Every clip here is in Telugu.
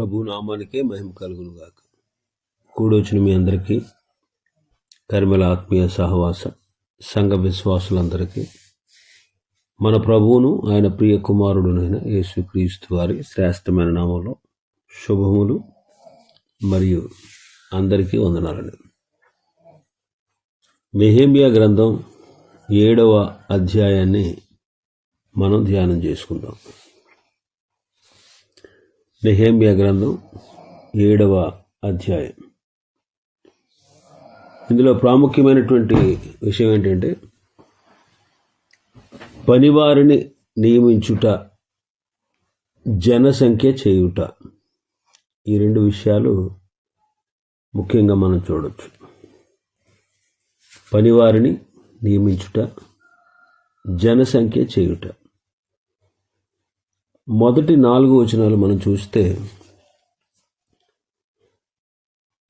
ప్రభు నామానికే మహిమ కలుగును గాక కూడొచ్చిన మీ అందరికీ కర్మల ఆత్మీయ సహవాస సంఘ విశ్వాసులందరికీ మన ప్రభువును ఆయన ప్రియ కుమారుడునైన యేసుక్రీస్తు వారి శ్రేష్టమైన నామంలో శుభములు మరియు అందరికీ వందనాలండి. మెహేమియా గ్రంథం ఏడవ అధ్యాయాన్ని మనం ధ్యానం చేసుకుందాం. నెహేమియా గ్రంథం ఏడవ అధ్యాయం. ఇందులో ప్రాముఖ్యమైనటువంటి విషయం ఏంటంటే పనివారిని నియమించుట జనసంఖ్య చేయుట. ఈ రెండు విషయాలు ముఖ్యంగా మనం చూడవచ్చు పనివారిని నియమించుట జనసంఖ్య చేయుట. మొదటి నాలుగు వచనాలు మనం చూస్తే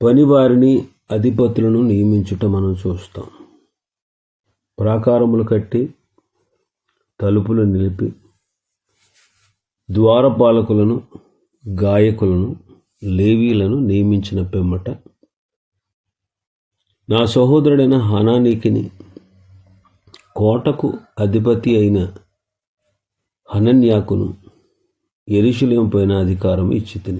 పనివారిని అధిపతులను నియమించుట మనం చూస్తాం. ప్రాకారములు కట్టి తలుపులు నిలిపి ద్వారపాలకులను గాయకులను లేవీలను నియమించిన పెమ్మట నా సహోదరుడైన హనానీకిని కోటకు అధిపతి అయిన హనన్యాకును ఎరుశలేం పైన అధికారం ఇచ్చి తిని.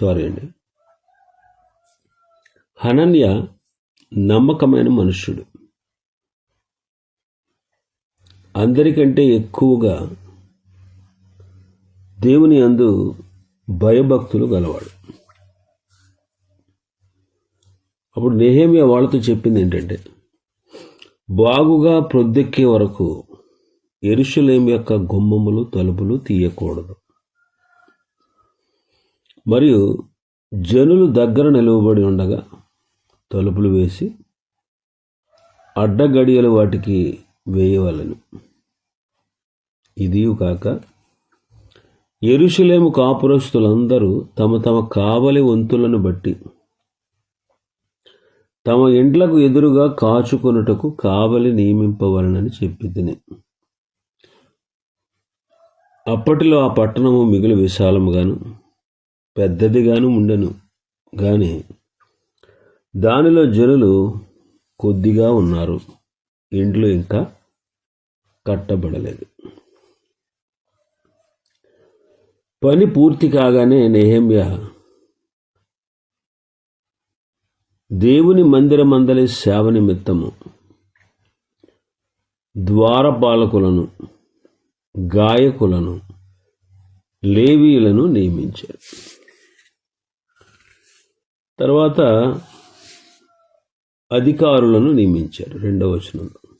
సారీ అండి. హనన్య నమ్మకమైన మనుష్యుడు. అందరికంటే ఎక్కువగా దేవుని అందు భయభక్తులు గలవాడు. అప్పుడు నెహేమియా వాళ్ళతో చెప్పింది ఏంటంటే బాగుగా ప్రొద్దెక్కే వరకు ఎరుషులేం యొక్క గుమ్మములు తలుపులు తీయకూడదు. మరియు జనులు దగ్గర నిలువబడి ఉండగా తలుపులు వేసి అడ్డగడియలు వాటికి వేయవలను. ఇది కాక ఎరుషులేము కాపురస్తులందరూ తమ తమ కావలి వంతులను బట్టి తమ ఇండ్లకు ఎదురుగా కాచుకొనుటకు కావలి నియమింపవలనని చెప్పి తిని అప్పటిలో ఆ పట్టణము మిగులు విశాలముగాను పెద్దదిగాను ఉండెను. కానీ దానిలో జనులు కొద్దిగా ఉన్నారు. ఇండ్లు ఇంకా కట్టబడలేదు. పని పూర్తి కాగానే నెహమ్య దేవుని మందిరమందలి సేవ నిమిత్తము ద్వారపాలకులను గాయకులను లేవీలను నియమించారు. తర్వాత అధికారులను నియమించారు రెండవ వచనంలో.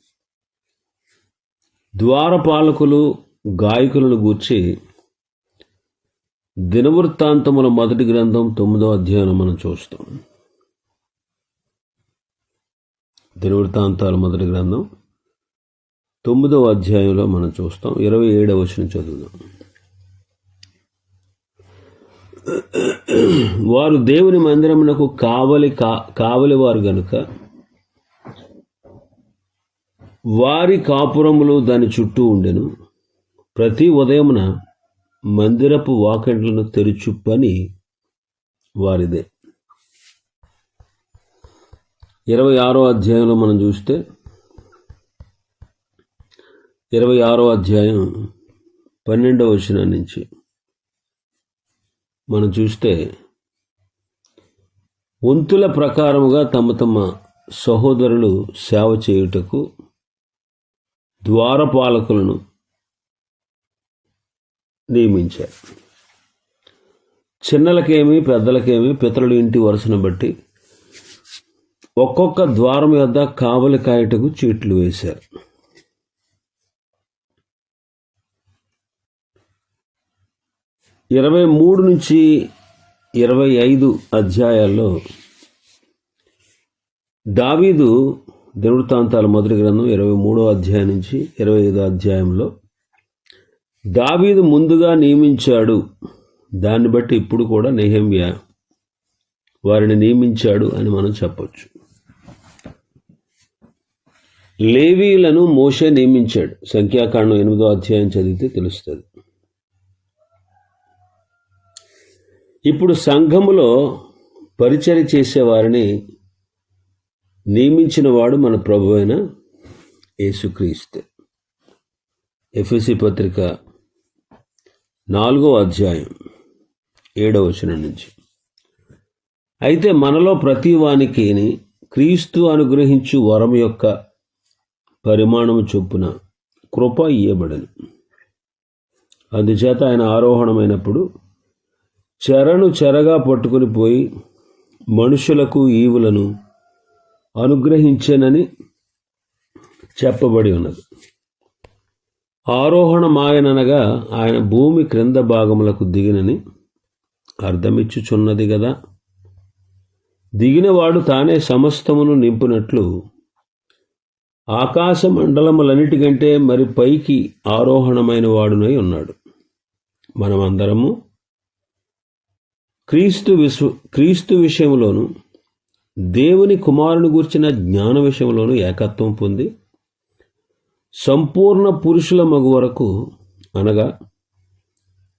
ద్వారపాలకులు గాయకులను గూర్చి దినవృత్తాంతముల మొదటి గ్రంథం తొమ్మిదో అధ్యాయం మనం చూస్తాం. దినవృత్తాంతాల మొదటి గ్రంథం తొమ్మిదవ అధ్యాయంలో మనం చూస్తాం. ఇరవై ఏడవ వచనం చదువుదాం. వారు దేవుని మందిరమునకు కావలి కా కావలి వారు గనుక వారి కాపురములు దాని చుట్టూ ఉండెను. ప్రతి ఉదయమున మందిరపు వాకెట్లను తెరుచు పని వారిదే. ఇరవై ఆరో అధ్యాయంలో మనం చూస్తే ఇరవై ఆరో అధ్యాయం పన్నెండవ వచనం నుంచి మనం చూస్తే వంతుల ప్రకారముగా తమ తమ సహోదరులు సేవ చేయుటకు ద్వారపాలకులను నియమించారు. చిన్నలకేమి పెద్దలకేమి పితరుల ఇంటి వరుసను బట్టి ఒక్కొక్క ద్వారం యొద్ద కావలి కాయటకు చీట్లు వేశారు. ఇరవై మూడు నుంచి ఇరవై ఐదు అధ్యాయాల్లో దావీదు దినవృత్తాంతాల మొదటి గ్రంథం ఇరవై మూడో అధ్యాయం నుంచి ఇరవై ఐదో అధ్యాయంలో దావీదు ముందుగా నియమించాడు. దాన్ని బట్టి ఇప్పుడు కూడా నెహమ్య వారిని నియమించాడు అని మనం చెప్పొచ్చు. లేవీలను మోషే నియమించాడు. సంఖ్యాకాండం ఎనిమిదో అధ్యాయం చదివితే తెలుస్తుంది. ఇప్పుడు సంఘములో పరిచయ చేసేవారిని నియమించిన వాడు మన ప్రభు అయిన యేసుక్రీస్తు. ఎఫ్ఎసి పత్రిక నాలుగో అధ్యాయం ఏడవ వచనం నుంచి. అయితే మనలో ప్రతి వానికి క్రీస్తు అనుగ్రహించు వరం యొక్క పరిమాణము చొప్పున కృప ఇయ్యబడను. అందుచేత ఆయన ఆరోహణమైనప్పుడు చెరను చెరగా పట్టుకుని పోయి మనుషులకు ఈవులను అనుగ్రహించానని చెప్పబడి ఉన్నది. ఆరోహణమాయననగా ఆయన భూమి క్రింద భాగములకు దిగినని అర్థమిచ్చుచున్నది కదా దిగినవాడు తానే సమస్తమును నింపునట్లు ఆకాశ మండలములన్నిటికంటే మరి పైకి ఆరోహణమైన వాడునై ఉన్నాడు. మనమందరము క్రీస్తు విశ్వ క్రీస్తు విషయంలోను దేవుని కుమారుని గూర్చిన జ్ఞాన విషయంలోను ఏకత్వం పొంది సంపూర్ణ పురుషుల మగు వరకు అనగా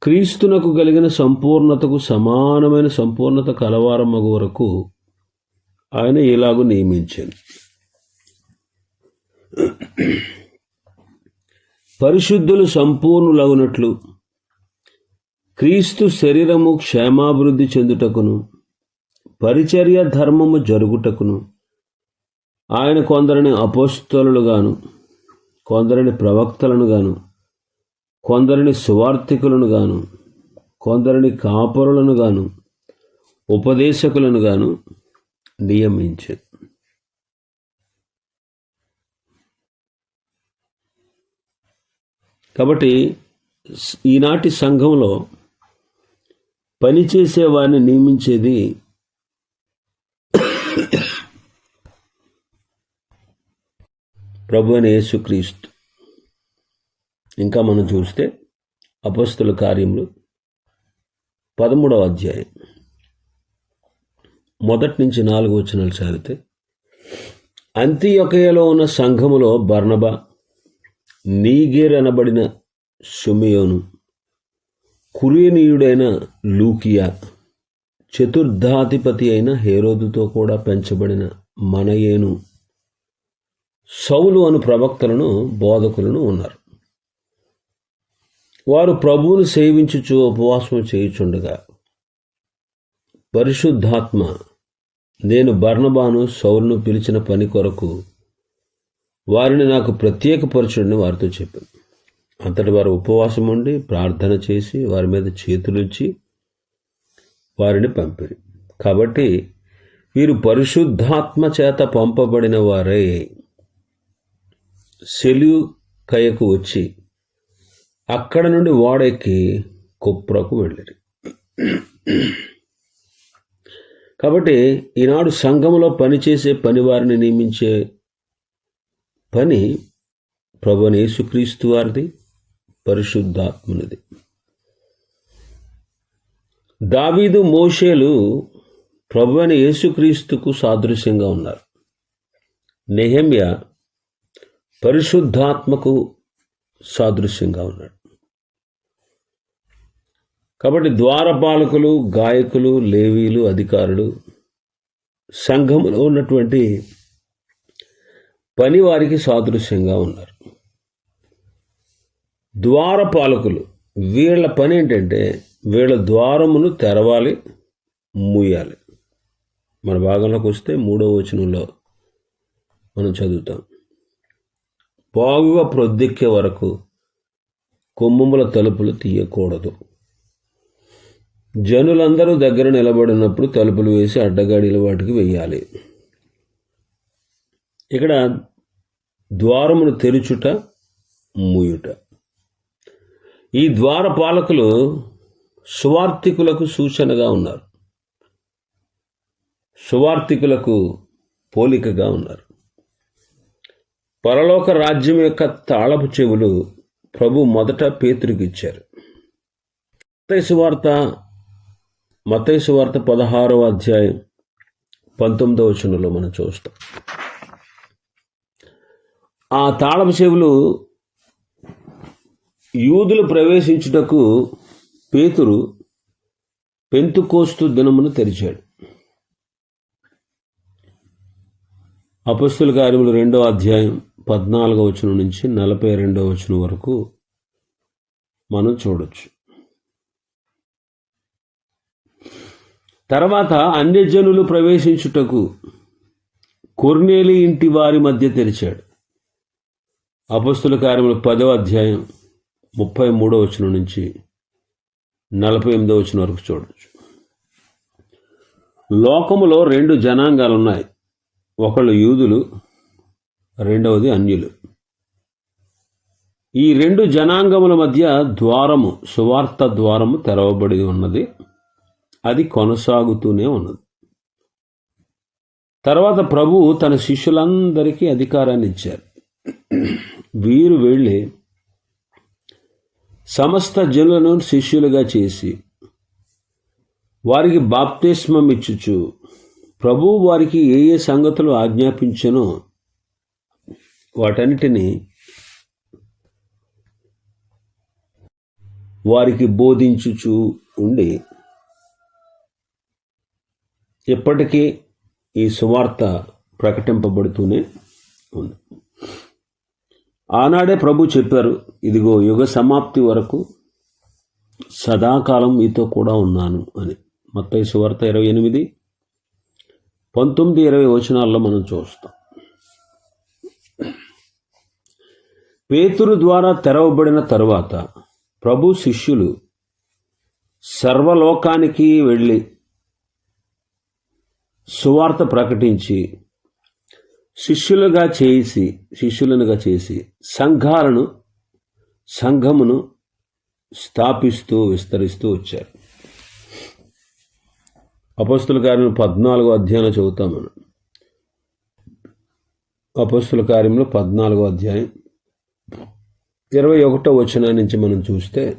క్రీస్తునకు కలిగిన సంపూర్ణతకు సమానమైన సంపూర్ణత కలవారం మగు వరకు ఆయన ఇలాగూ నియమించాను. పరిశుద్ధులు సంపూర్ణులగునట్లు క్రీస్తు శరీరము క్షేమాభివృద్ధి చెందుటకును పరిచర్య ధర్మము జరుగుటకును ఆయన కొందరిని అపోస్తలుగాను కొందరిని ప్రవక్తలను గాను కొందరిని సువార్థికులను గాను కొందరిని కాపరులను గాను ఉపదేశకులను గాను నియమించు. కాబట్టి ఈనాటి సంఘంలో పనిచేసేవాడిని నియమించేది ప్రభు అని యేసుక్రీస్తు. ఇంకా మనం చూస్తే అపస్తుల కార్యములు పదమూడవ అధ్యాయం. మొదటి నుంచి నాలుగు వచనాలు చదివితే అంత్యొకయలో ఉన్న సంఘములో బర్ణబ నీగేర్ అనబడిన సుమియోను కురియనీయుడైన లూకియా చతుర్థాధిపతి అయిన హేరోదుతో కూడా పెంచబడిన మనయేను సౌలు అను ప్రవక్తలను బోధకులను ఉన్నారు. వారు ప్రభువును సేవించుచు ఉపవాసం చేయుచుండగా పరిశుద్ధాత్మ నేను బర్ణబాను సౌలును పిలిచిన పని కొరకు వారిని నాకు ప్రత్యేకపరచుడని వారితో చెప్పింది అంతటి వారు ఉపవాసం ఉండి ప్రార్థన చేసి వారి మీద చేతులుంచి వారిని పంపిరి. కాబట్టి వీరు పరిశుద్ధాత్మ చేత పంపబడిన వారై. సెల్యూకయకు వచ్చి అక్కడ నుండి ఓడెక్కి కుప్రకు వెళ్ళిరి. కాబట్టి ఈనాడు సంఘంలో పనిచేసే పనివారిని నియమించే పని ప్రభుని యేసుక్రీస్తు వారిది. పరిశుద్ధాత్మునిది. దావీదు మోషేలు ప్రభు అని యేసుక్రీస్తుకు సాదృశ్యంగా ఉన్నారు. నెహమ్య పరిశుద్ధాత్మకు సాదృశ్యంగా ఉన్నాడు. కాబట్టి ద్వారపాలకులు గాయకులు లేవీలు అధికారులు సంఘంలో ఉన్నటువంటి పని వారికి సాదృశ్యంగా ఉన్నారు. ద్వారపాలకులు. వీళ్ళ పని ఏంటంటే వీళ్ళ ద్వారమును తెరవాలి మూయాలి. మన భాగంలోకి వస్తే మూడో వచనంలో మనం చదువుతాం. బాగుగా ప్రొద్దెక్కే వరకు కొమ్ముల తలుపులు తీయకూడదు. జనులందరూ దగ్గర నిలబడినప్పుడు తలుపులు వేసి అడ్డగాడిల వాటికి వెయ్యాలి ఇక్కడ ద్వారమును తెరుచుట మూయుట. ఈ ద్వార పాలకులు సువార్థికులకు సూచనగా ఉన్నారు. సువార్థికులకు పోలికగా ఉన్నారు. పరలోక రాజ్యం యొక్క తాళపు చెవులు ప్రభు మొదట పేతురికిచ్చారు మతైసువార్త వార్త వార్త పదహారవ అధ్యాయం పంతొమ్మిదవ వచనంలో మనం చూస్తాం. ఆ తాళపు చెవులు యూదులు ప్రవేశించుటకు పేతురు పెంతుకోస్తు దినమును తెరిచాడు. అపస్తుల కార్యములు రెండో అధ్యాయం పద్నాలుగో వచనం నుంచి నలభై రెండో వచనం వరకు మనం చూడొచ్చు. తర్వాత అన్యజనులు ప్రవేశించుటకు కొర్నేలి ఇంటి వారి మధ్య తెరిచాడు. అపస్తుల కార్యములు పదో అధ్యాయం ముప్పై మూడో వచనం నుంచి నలభై ఎనిమిదో వచనం వరకు చూడవచ్చు లోకములో రెండు జనాంగాలు ఉన్నాయి ఒకళ్ళు యూదులు రెండవది అన్యులు. ఈ రెండు జనాంగముల మధ్య ద్వారము సువార్త ద్వారము తెరవబడి ఉన్నది. అది కొనసాగుతూనే ఉన్నది. తర్వాత ప్రభు తన శిష్యులందరికీ అధికారాన్ని ఇచ్చారు. వీరు వెళ్ళి సమస్త జనులను శిష్యులుగా చేసి వారికి బాప్తిస్మం ఇచ్చుచు ప్రభు వారికి ఏ ఏ సంగతులు ఆజ్ఞాపించనో వాటన్నిటినీ వారికి బోధించుచు ఉండి ఇప్పటికీ ఈ సువార్త ప్రకటింపబడుతూనే ఉంది. ఆనాడే ప్రభు చెప్పారు ఇదిగో యుగ సమాప్తి వరకు సదాకాలం మీతో కూడా ఉన్నాను అని. మొత్తం సువార్త ఇరవై ఎనిమిది పంతొమ్మిది ఇరవై వచనాల్లో మనం చూస్తాం. పేతురు ద్వారా తెరవబడిన తరువాత ప్రభు శిష్యులు సర్వలోకానికి వెళ్ళి సువార్త ప్రకటించి శిష్యులుగా చేసి శిష్యులనుగా చేసి సంఘాలను సంఘమును స్థాపిస్తూ విస్తరిస్తూ వచ్చారు. అపస్తుల కార్యం పద్నాలుగో అధ్యాయంలో చదువుతాం మనం. అపస్తుల కార్యంలో పద్నాలుగో అధ్యాయం ఇరవై ఒకటో వచనం నుంచి మనం చూస్తే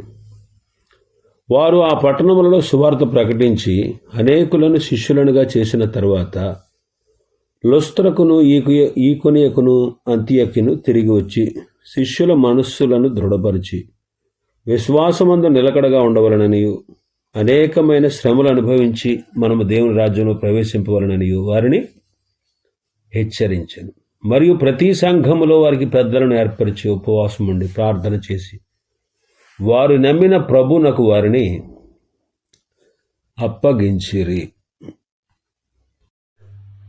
వారు ఆ పట్టణములలో సువార్త ప్రకటించి అనేకులను శిష్యులనుగా చేసిన తర్వాత లుస్త్రకును ఈకుయ ఈకొనియకును అంత్యకును తిరిగి వచ్చి శిష్యుల మనస్సులను దృఢపరిచి విశ్వాసమందు నిలకడగా ఉండవలననియు. అనేకమైన శ్రమలు అనుభవించి మనము దేవుని రాజ్యంలో ప్రవేశింపవలననియు. వారిని హెచ్చరించను. మరియు ప్రతి సంఘములో వారికి పెద్దలను ఏర్పరిచి ఉపవాసం ఉండి ప్రార్థన చేసి వారు నమ్మిన ప్రభునకు వారిని అప్పగించిరి.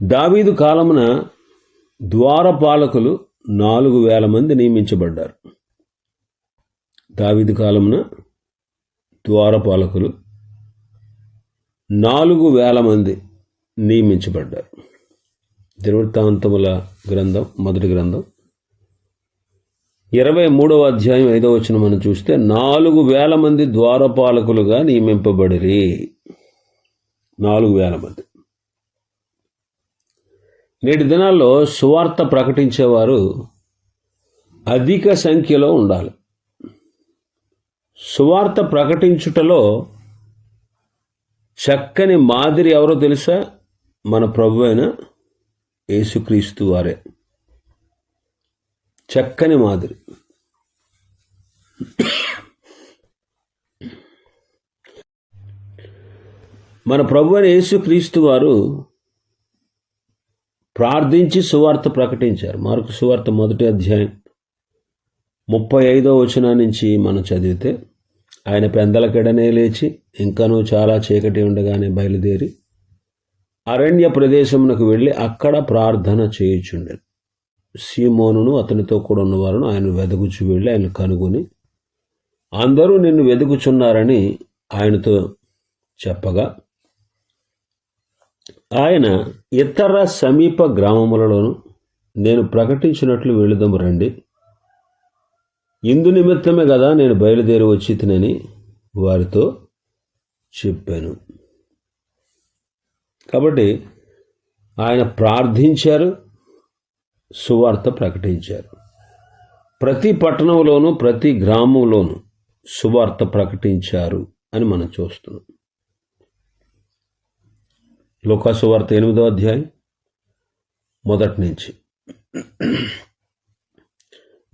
దావీదు కాలమున ద్వారపాలకులు నాలుగు వేల మంది నియమించబడ్డారు. దావీదు కాలమున ద్వారపాలకులు నాలుగు వేల మంది నియమించబడ్డారు. దినవృత్తాంతముల గ్రంథం మొదటి గ్రంథం. ఇరవై మూడవ అధ్యాయం ఐదవ వచ్చిన మనం చూస్తే నాలుగు వేల మంది ద్వారపాలకులుగా నియమింపబడిరి. నాలుగు వేల మంది. నేటి దినాల్లో సువార్త ప్రకటించేవారు అధిక సంఖ్యలో ఉండాలి. సువార్త ప్రకటించుటలో చక్కని మాదిరి ఎవరో తెలుసా? మన ప్రభు అయిన యేసుక్రీస్తు వారే. చక్కని మాదిరి. మన ప్రభు అయిన యేసుక్రీస్తు వారు ప్రార్థించి సువార్త ప్రకటించారు. మార్కు సువార్త మొదటి అధ్యాయం ముప్పై ఐదో వచన నుంచి మనం చదివితే ఆయన పెందలకెడనే లేచి ఇంకనూ చాలా చీకటి ఉండగానే బయలుదేరి అరణ్య ప్రదేశమునకు వెళ్ళి అక్కడ ప్రార్థన చేయుచుండెను. సీమోనును అతనితో కూడా ఉన్నవారును ఆయన వెదగుచు వెళ్ళి ఆయన కనుగొని అందరూ నిన్ను వెదుకుచున్నారని ఆయనతో చెప్పగా ఆయన ఇతర సమీప గ్రామములలోను నేను ప్రకటించినట్లు వెళుదాము రండి. ఇందు నిమిత్తమే కదా నేను బయలుదేరి వచ్చి తినని వారితో చెప్పాను. కాబట్టి ఆయన ప్రార్థించారు సువార్త ప్రకటించారు. ప్రతి పట్టణంలోనూ ప్రతి గ్రామంలోనూ సువార్త ప్రకటించారు అని మనం చూస్తున్నాం. లోకాసువార్త ఎనిమిదో అధ్యాయం మొదటి నుంచి.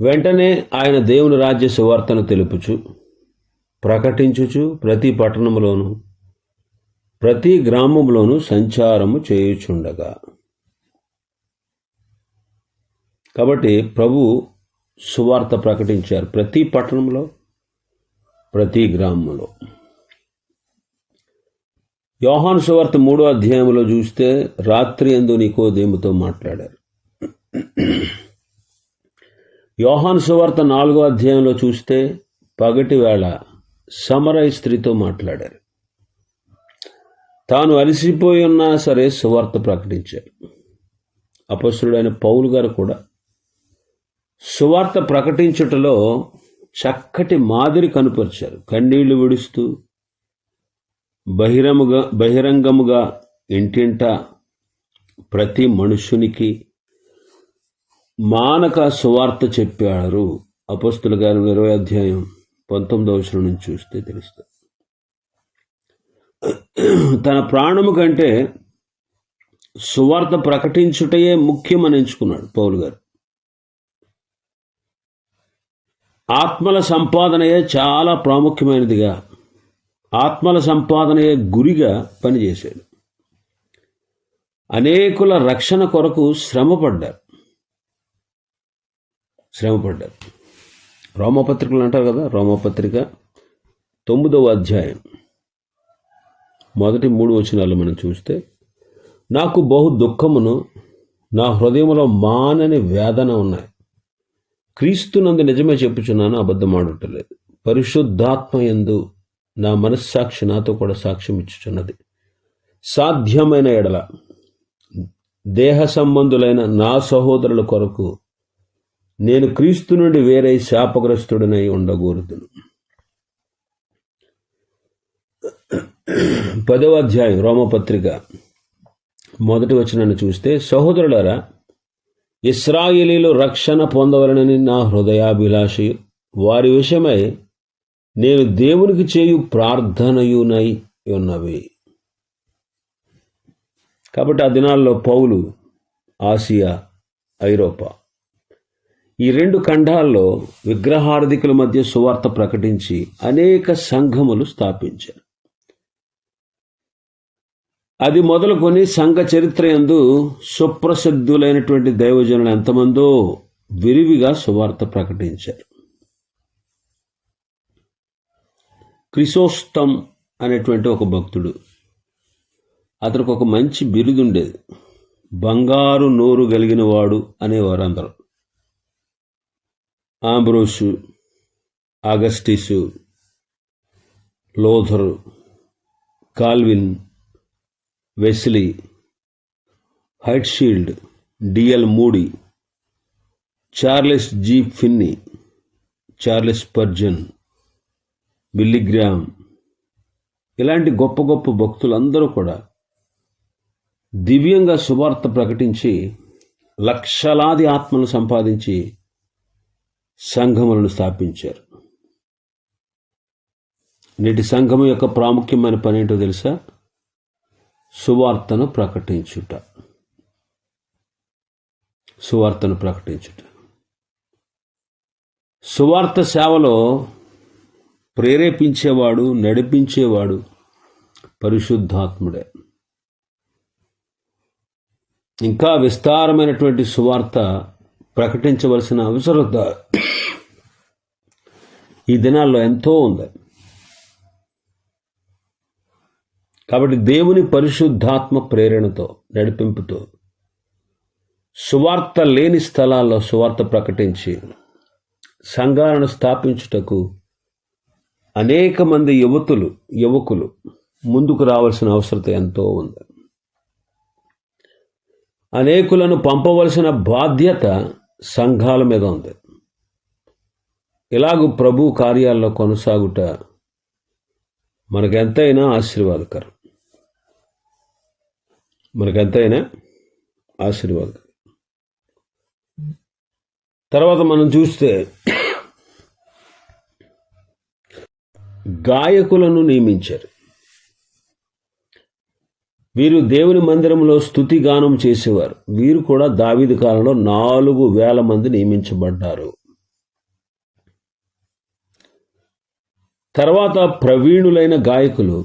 వెంటనే ఆయన దేవుని రాజ్య సువార్తను తెలుపుచు ప్రకటించుచు ప్రతి పట్టణంలోను ప్రతి గ్రామంలోనూ సంచారము చేయుచుండగా. కాబట్టి ప్రభు సువార్త ప్రకటించారు ప్రతి పట్టణంలో ప్రతి గ్రామంలో యోహాను సువార్త మూడో అధ్యాయంలో చూస్తే రాత్రి ఎందు నికోదేముతో మాట్లాడారు. యోహాను సువార్త నాలుగో అధ్యాయంలో చూస్తే పగటి వేళ సమరయ స్త్రీతో మాట్లాడారు. తాను అలసిపోయి ఉన్నా సరే సువార్త ప్రకటించారు. అపస్తుడైన పౌలు గారు కూడా సువార్త ప్రకటించుటలో చక్కటి మాదిరి కనుపరిచారు. కన్నీళ్ళు విడుస్తూ బహిరముగా బహిరంగముగా ఇంటింట ప్రతి మనుషునికి మానక సువార్త చెప్పారు అపస్తుల గారు ఇరవై అధ్యాయం పంతొమ్మిదవ వచనం నుంచి చూస్తే తెలుస్తుంది. తన ప్రాణము కంటే సువార్త ప్రకటించుటయే ముఖ్యమని ఎంచుకున్నాడు పౌలు గారు. ఆత్మల సంపాదనయే చాలా ప్రాముఖ్యమైనదిగా ఆత్మల సంపాదనయే గురిగా పనిచేశాడు. అనేకుల రక్షణ కొరకు శ్రమపడ్డారు శ్రమపడ్డారు రోమపత్రికలు అంటారు కదా రోమపత్రిక తొమ్మిదవ అధ్యాయం. మొదటి మూడు వచనాలు మనం చూస్తే నాకు బహు దుఃఖమును నా హృదయంలో మానని వేదన ఉన్నాయి. క్రీస్తునందు నిజమే చెప్పుచున్నాను అబద్ధమాడుటలేదు పరిశుద్ధాత్మ ఎందు నా మనస్సాక్షి నాతో కూడా సాక్ష్యం ఇచ్చుచున్నది. సాధ్యమైన ఎడల దేహ సంబంధులైన నా సహోదరుల కొరకు నేను క్రీస్తు నుండి వేరే శాపగ్రస్తుడనై ఉండకూడదును పదవ అధ్యాయం రోమపత్రిక. మొదటి వచనాన్ని చూస్తే సహోదరులారా ఇస్రాయిలీలు రక్షణ పొందవలనని నా హృదయాభిలాషి వారి విషయమై నేను దేవునికి చేయు ప్రార్థనయునై ఉన్నవి. కాబట్టి ఆ దినాల్లో పౌలు ఆసియా ఐరోపా ఈ రెండు ఖండాల్లో విగ్రహార్థికుల మధ్య సువార్త ప్రకటించి అనేక సంఘములు స్థాపించారు. అది మొదలుకొని సంఘ చరిత్ర ఎందు సుప్రసిద్ధులైనటువంటి దైవజనులు ఎంతమందో విరివిగా సువార్త ప్రకటించారు. క్రిసోస్తం అనేటువంటి ఒక భక్తుడు. అతనికి ఒక మంచి బిరుదుండేది. బంగారు నోరు కలిగిన వాడు అనేవారు అందరూ Ambrose Augustine Luther Calvin Wesley Whitefield DL Moody Charles G Finney Charles Spurgeon Billy Graham ఇలాంటి గొప్ప గొప్ప భక్తులందరూ కూడా దివ్యంగా సువార్త ప్రకటించి లక్షలాది ఆత్మను సంపాదించి సంఘములను స్థాపించారు. నేటి సంఘం యొక్క ప్రాముఖ్యమైన పని ఏంటో తెలుసా? సువార్తను ప్రకటించుట. సువార్తను ప్రకటించుట. సువార్త సేవలో ప్రేరేపించేవాడు నడిపించేవాడు పరిశుద్ధాత్ముడే. ఇంకా విస్తారమైనటువంటి సువార్త ప్రకటించవలసిన అవసరత ఈ దినాల్లో ఎంతో ఉంది. కాబట్టి దేవుని పరిశుద్ధాత్మ ప్రేరణతో నడిపింపుతో సువార్త లేని స్థలాల్లో సువార్త ప్రకటించి సంఘాలను స్థాపించుటకు అనేక మంది యువతులు యువకులు ముందుకు రావాల్సిన అవసరత ఎంతో ఉంది. అనేకులను పంపవలసిన బాధ్యత సంఘాల మీద ఉంది. ఇలాగూ ప్రభు కార్యాల్లో కొనసాగుట మనకెంతైనా ఆశీర్వాదకరం. మనకెంతైనా ఆశీర్వాదకరం. తర్వాత మనం చూస్తే గాయకులను నియమించారు. వీరు దేవుని మందిరంలో స్థుతిగానం చేసేవారు. వీరు కూడా దావిది కాలంలో నాలుగు వేల మంది నియమించబడ్డారు. తర్వాత ప్రవీణులైన గాయకులు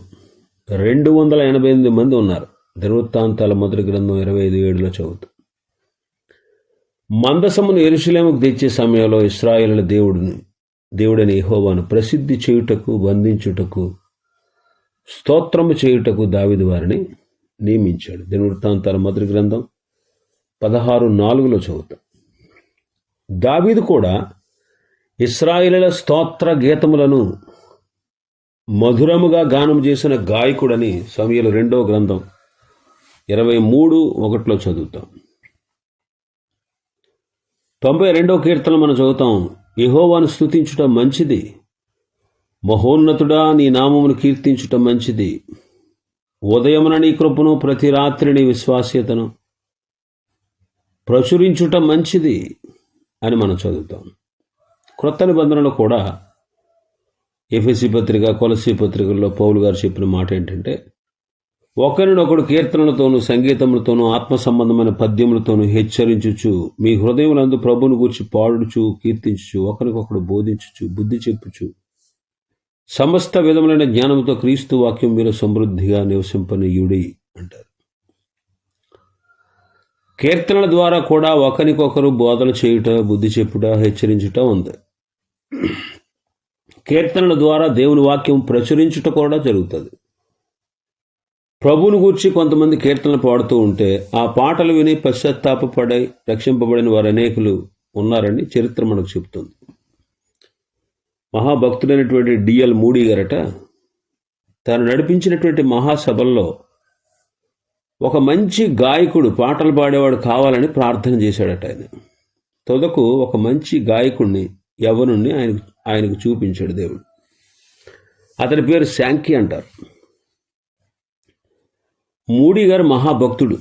రెండు వందల ఎనభై ఎనిమిది మంది ఉన్నారు. దృవృత్తాంతాల మొదటి గ్రంథం ఇరవై ఐదు ఏడులో చదువుతూ. మందసమును ఎరుశలేముకు తెచ్చే సమయంలో ఇస్రాయేళ్ళ దేవుడిని దేవుడని యహోవాను ప్రసిద్ధి చేయుటకు బంధించుటకు స్తోత్రము చేయుటకు దావిది వారిని నియమించాడు. దినవృత్తాంతాల మొదటి గ్రంథం పదహారు నాలుగులో చదువుతాం. దావీదు కూడా ఇస్రాయిల స్తోత్ర గీతములను మధురముగా గానం చేసిన గాయకుడని సమయలు రెండో గ్రంథం ఇరవై మూడు ఒకటిలో చదువుతాం. తొంభై రెండో కీర్తన మనం చదువుతాం. యహోవాను స్తుతించుట మంచిది. మహోన్నతుడా నీ నామమును కీర్తించుట మంచిది. ఉదయమున నీ కృపను ప్రతి రాత్రి నీ విశ్వాస్యతను ప్రచురించుట మంచిది అని మనం చదువుతాం. క్రొత్త నిబంధనలు కూడా ఎఫ్ఎసి పత్రిక కొలసి పత్రికల్లో పౌలు గారు చెప్పిన మాట ఏంటంటే ఒకరినొకడు కీర్తనలతోనూ సంగీతములతోనూ ఆత్మ సంబంధమైన పద్యములతోనూ హెచ్చరించుచు మీ హృదయములందు ప్రభుని గూర్చి పాడుచు కీర్తించుచు ఒకరికొకడు బోధించుచు బుద్ధి చెప్పుచు సమస్త విధములైన జ్ఞానంతో క్రీస్తు వాక్యం మీరు సమృద్ధిగా నివసింపనీయుడి అంటారు. కీర్తనల ద్వారా కూడా ఒకరికొకరు బోధన చేయుట బుద్ధి చెప్పుట హెచ్చరించుట ఉంది. కీర్తనల ద్వారా దేవుని వాక్యం ప్రచురించుట కూడా జరుగుతుంది. ప్రభువును గూర్చి కొంతమంది కీర్తనలు పాడుతూ ఉంటే ఆ పాటలు విని పశ్చాత్తాపపడై రక్షింపబడిన వారు అనేకులు ఉన్నారని చరిత్ర మనకు చెబుతుంది. మహాభక్తుడైనటువంటి డిఎల్ మూడీ గారట తాను నడిపించినటువంటి మహాసభల్లో ఒక మంచి గాయకుడు పాటలు పాడేవాడు కావాలని ప్రార్థన చేశాడట ఆయన. తొదకు ఒక మంచి గాయకుడిని యవనుణ్ణి ఆయనకు ఆయనకు చూపించాడు దేవుడు. అతని పేరు శాంకి అంటారు. మూడి గారు మహాభక్తుడు.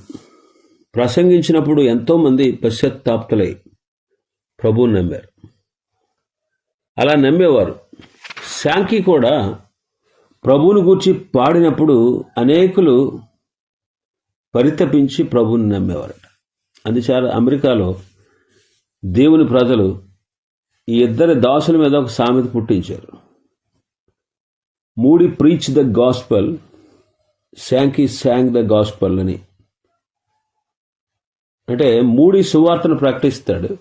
ప్రసంగించినప్పుడు ఎంతోమంది పశ్చాత్తాప్తులై ప్రభువుని నమ్మారు. అలా నమ్మేవారు. శాంకి కూడా ప్రభువుని గూర్చి పాడినప్పుడు అనేకులు పరితపించి ప్రభువుని నమ్మేవారట. అందుచేత అమెరికాలో దేవుని ప్రజలు ఈ ఇద్దరి దాసుల మీద ఒక సామెత పుట్టించారు. Moody preach the gospel Sankey sang the gospel అని. అంటే మూడి సువార్తను ప్రకటిస్తాడు.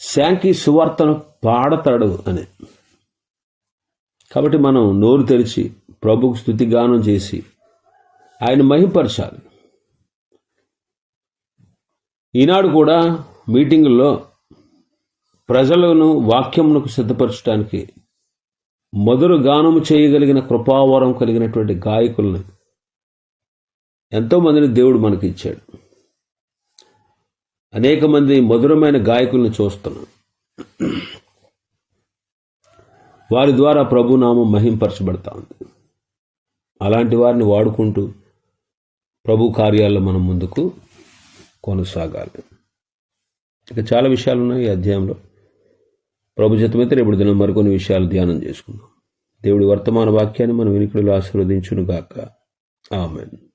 శాంకి సువార్తను పాడతాడు అని. కాబట్టి మనం నోరు తెరిచి ప్రభుకు స్థుతిగానం చేసి ఆయన మహింపరచాలి. ఈనాడు కూడా మీటింగుల్లో ప్రజలను వాక్యమునకు సిద్ధపరచడానికి మధుర గానము చేయగలిగిన కృపావరం కలిగినటువంటి గాయకులను ఎంతోమందిని దేవుడు మనకి ఇచ్చాడు అనేక మంది మధురమైన గాయకులను చూస్తున్నాం. వారి ద్వారా ప్రభునామం మహింపరచబడతా ఉంది. అలాంటి వారిని వాడుకుంటూ ప్రభు కార్యాల్లో మనం ముందుకు కొనసాగాలి. ఇక చాలా విషయాలు ఉన్నాయి ఈ అధ్యాయంలో. ప్రభు చిత్తమైతే రేపు దినం మరికొన్ని విషయాలు ధ్యానం చేసుకుందాం. దేవుడి వర్తమాన వాక్యాన్ని మనం వినికుడిలో ఆశీర్వదించును గాక ఆమెన్.